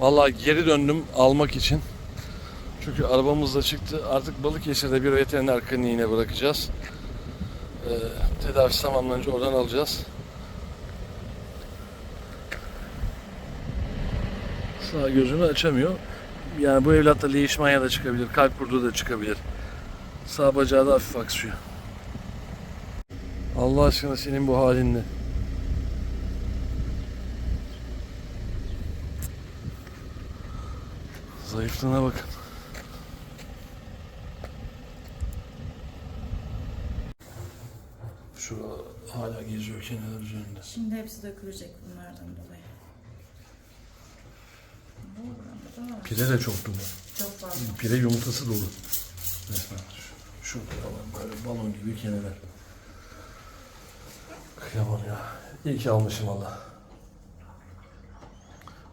Vallahi geri döndüm almak için. Çünkü arabamız da çıktı. Artık Balıkesir'de bir veteriner kliniğine bırakacağız. Ee, tedavisi tamamlanınca oradan alacağız. Sağ gözünü açamıyor. Yani bu evlatta leishmania da çıkabilir, kalp kurduğu da çıkabilir. Sağ bacağı da hafif aksıyor. Allah aşkına senin bu halin ne? Zayıflığına bakın. Şurada hala geziyor kenar üzerinde. Şimdi hepsi dökülecek bunlardan dolayı. Bu burada da var. Pire de çok dolu. Çok fazla. Pire yumurtası dolu. Resmen. Şu- Şurada falan böyle balon gibi keneler. Kıyamam ya. İyi ki almışım valla.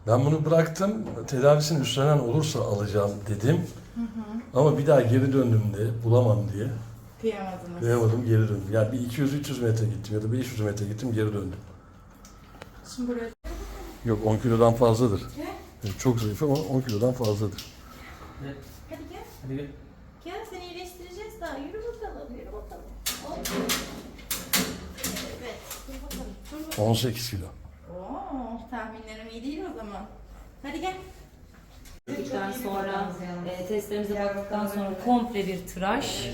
Ben bunu bıraktım. Tedavisini üstlenen olursa alacağım dedim. Ama bir daha geri döndüm de bulamam diye. Kıyamadınız. Kıyamadım geri döndüm. Yani bir 200-300 metre gittim ya da 500 metre gittim geri döndüm. Şimdi buraya Yok 10 kilodan fazladır. Gel. Yani çok zayıf ama 10 kilodan fazladır. Hadi gel. Hadi gel. Gel seni iyileştireceğiz daha. Yürü bakalım. Yürü bakalım. Hop. Evet. Dur bakalım. Dur bakalım. 18 kilo. Oo, tahminlerim iyi değil o zaman. Hadi gel. Bittikten sonra e, testlerimize baktıktan sonra komple bir tıraş.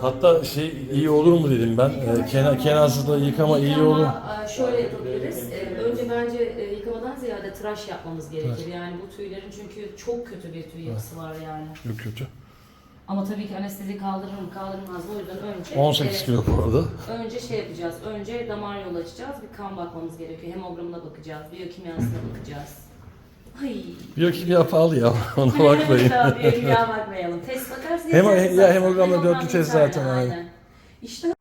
Hatta şey iyi olur mu dedim ben. E, kena, kenasızda yıkama iyi olur. E, şöyle yapabiliriz. E, önce bence e, yıkamadan ziyade tıraş yapmamız gerekir. Yani bu tüylerin çünkü çok kötü bir tüy yapısı var yani. Yok kötü. Ama tabii ki anestezi kaldırır mı kaldırmaz mı o yüzden önce 18 e, kilo bu arada. Önce şey yapacağız. Önce damar yolu açacağız. Bir kan bakmamız gerekiyor. Hemogramına bakacağız. Biyokimyasına bakacağız. Ay. Biyokimya pahalı ya. Ona bakmayın. Biyokimya bakmayalım. Test bakarız. Hemo- yeter ya hemogramla Hemogram dörtlü test zaten, aynen. İşte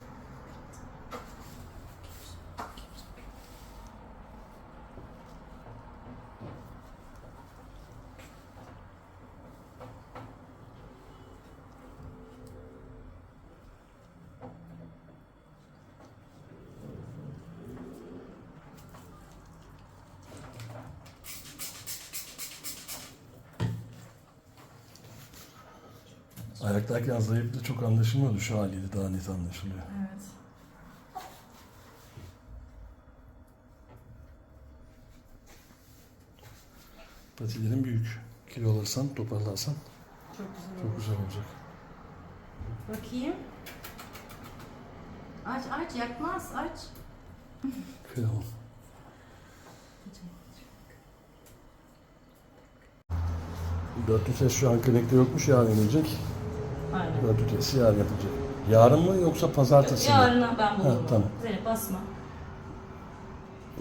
Ayaktayken zayıflığı çok anlaşılmıyordu şu haliyle daha net anlaşılıyor. Evet. Patilerin büyük. Kilo alırsan, toparlarsan Çok güzel çok oldu. güzel olacak. Bakayım. Aç aç yakmaz aç. Kıyamam. Dörtlü test şu an klinikte yokmuş, yarın inecek. Aynen. Testi yarın yapılacak. Yarın mı yoksa pazartesi mi? Yarına ben bulurum. Ha, tamam. Zeynep basma.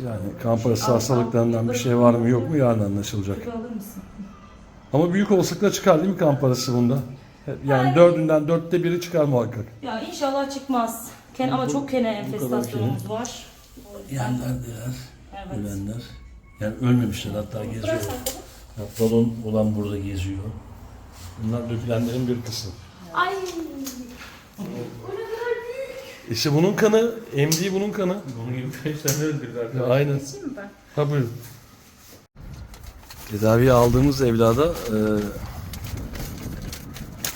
Yani kan parası hastalıklarından bir şey var mı yok mu yarın anlaşılacak. Alır mısın? Ama büyük olasılıkla çıkar değil mi parası bunda? Yani dördünden dörtte biri çıkar muhakkak. Ya inşallah çıkmaz. Ken, ama çok kene enfestasyonumuz var. Yerlerdeler, Evet. ölenler. Yani ölmemişler hatta geziyor. Ya, balon olan burada geziyor. Bunlar dökülenlerin bir kısmı. Ay. İşte bunun kanı, emdiği bunun kanı. Bunun gibi kaç tane öldürdü Ya, aynen. Şimdi ben. Ha buyurun. Tedaviye aldığımız evlada e,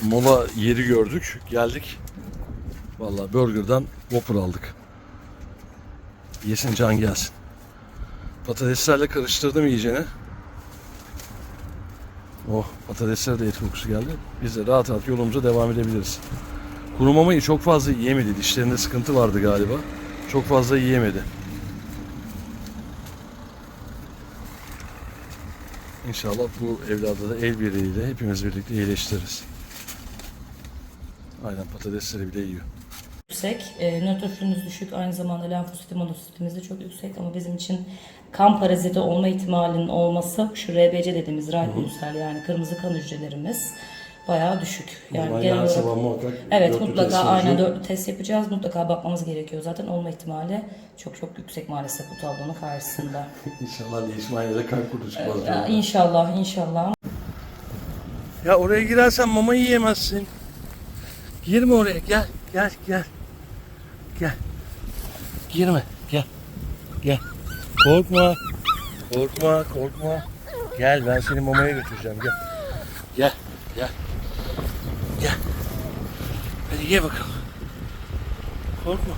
mola yeri gördük. Geldik. Vallahi burgerdan Whopper aldık. Yesin can gelsin. Patateslerle karıştırdım iyicene. Oh patateslere de et kokusu geldi. Biz de rahat rahat yolumuza devam edebiliriz. Kuru mamayı çok fazla yiyemedi. Dişlerinde sıkıntı vardı galiba. Çok fazla yiyemedi. İnşallah bu evladı da el birliğiyle hepimiz birlikte iyileştiririz. Aynen patatesleri bile yiyor. Yüksek. E, nötrofiliniz düşük. Aynı zamanda lenfositi monositimiz de çok yüksek. Ama bizim için kan paraziti olma ihtimalinin olması şu RBC dediğimiz rankulüsel yani kırmızı kan hücrelerimiz bayağı düşük. Yani Yani genel olarak muhakkak Evet mutlaka aynen dörtlü test yapacağız. Mutlaka bakmamız gerekiyor zaten. Olma ihtimali çok çok yüksek maalesef bu tablonun karşısında. İnşallah değişmeyle kalp kurdu çıkmaz. Ya, inşallah inşallah. Ya oraya girersen mama yiyemezsin. Girme oraya gel gel gel. Gel. Girme gel. Gel. Korkma. Korkma korkma. Gel ben seni mamaya götüreceğim gel. Gel gel. Gel. Hadi ye bakalım. Korkma.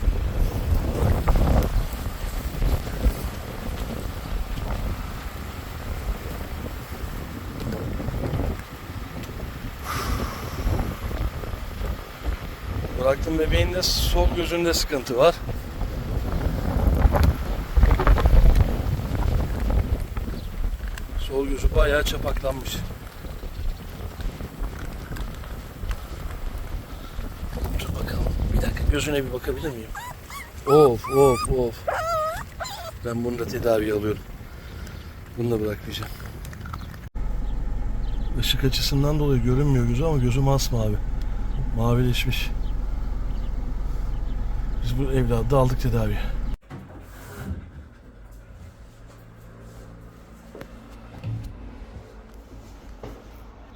Bıraktım bebeğin de sol gözünde sıkıntı var. Sol gözü bayağı çapaklanmış. Dur bakalım. Bir dakika gözüne bir bakabilir miyim? Of of of. Ben bunu da tedavi alıyorum. Bunu da bırakmayacağım. Işık açısından dolayı görünmüyor gözü ama gözü masmavi. Mavileşmiş. Biz bu evladı aldık tedaviye.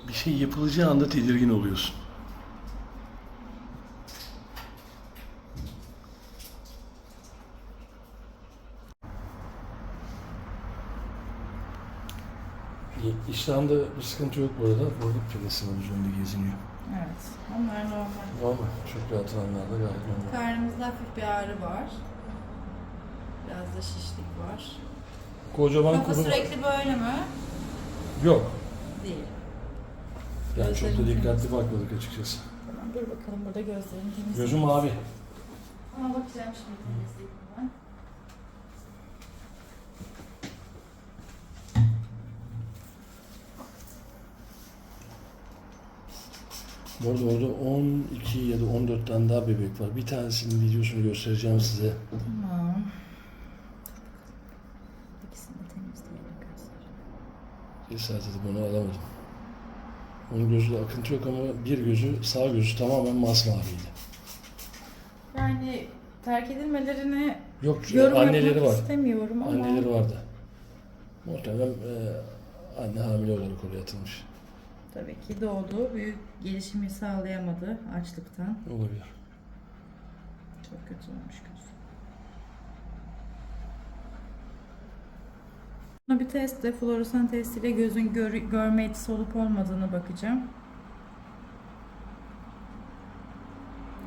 Bir şey yapılacağı anda tedirgin oluyorsun. İştahında bir sıkıntı yok bu arada. Burada pidesi var üzerinde geziniyor. Evet, onlar normal. Normal. Çok rahat alanlarda gayet normal. Karnımızda hafif bir ağrı var. Biraz da şişlik var. Kocaman Kafa kuru... sürekli böyle mi? Yok. Değil. Yani çok da Gözlerim dikkatli bakmadık açıkçası. Tamam, dur bakalım burada gözlerini temizleyelim. Gözüm mavi. Ama bakacağım şimdi temizleyeyim ben. Bu arada orada 12 ya da 14 tane daha bebek var. Bir tanesinin videosunu göstereceğim size. Tamam. İkisini de temizleyelim gözleri. Bir saate de bunu alamadım. Onun gözünde akıntı yok ama bir gözü, sağ gözü tamamen masmaviydi. Yani terk edilmelerini Yok, yorum anneleri yapmak var. istemiyorum ama Anneleri vardı. Muhtemelen e, anne hamile olarak oraya atılmış. Tabii ki doğdu. Büyük gelişimi sağlayamadı açlıktan. Olabilir. Çok kötü olmuş göz. Buna bir testle, floresan testiyle gözün gör, görme yetisi olup olmadığını bakacağım.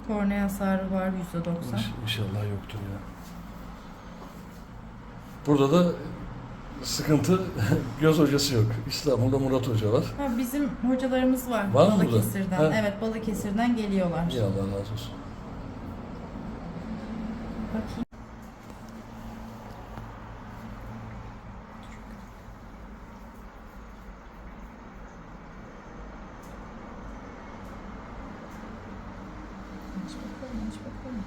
Kornea hasarı var %90. İnş- İnşallah yoktur ya. Burada da sıkıntı göz hocası yok. İstanbul'da Murat Hoca var. Ha, bizim hocalarımız var. Var mı burada? Balıkesir'den. Ha. Evet, Balıkesir'den geliyorlar. Ya Allah razı olsun. Bakayım. Aç bakalım, aç bakalım.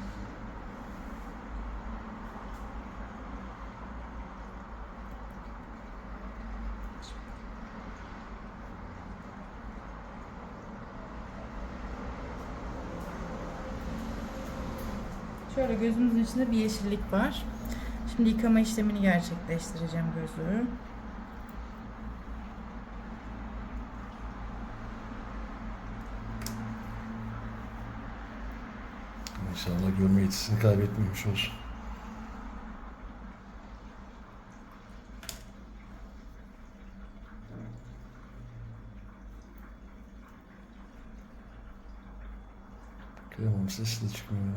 Şöyle gözümüzün içinde bir yeşillik var. Şimdi yıkama işlemini gerçekleştireceğim gözü. İnşallah görme yetisini kaybetmemiş olsun. Kıyamam sesi de çıkmıyor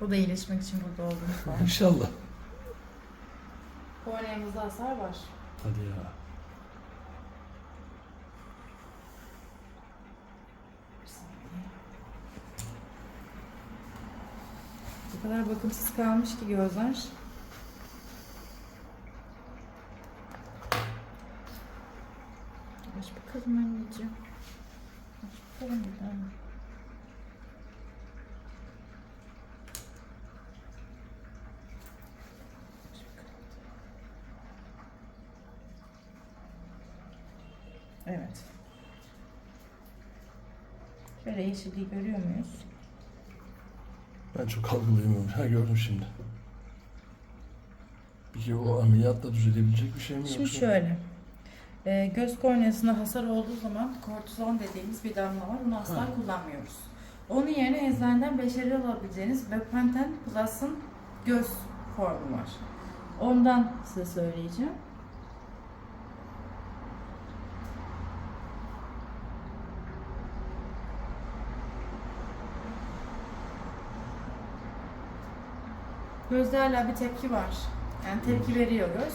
O da iyileşmek için burada olduğumuz var. İnşallah. Korneamızda hasar var. Hadi ya. Bu kadar bakımsız kalmış ki gözler. Aç bakalım anneciğim. Aç bakalım bir tane. Aç bakalım. Evet. Şöyle yeşilliği görüyor muyuz? Ben çok algılayamıyorum. Ha gördüm şimdi. Peki o ameliyatla düzelebilecek bir şey mi Şimdi yoksa? şöyle. e, göz korneasında hasar olduğu zaman kortizon dediğimiz bir damla var. Bunu asla Ha. kullanmıyoruz. Onun yerine eczaneden beşeri alabileceğiniz Bepanthen Plus'ın göz formu var. Ondan size söyleyeceğim. Gözde hala bir tepki var. Yani tepki veriyor göz.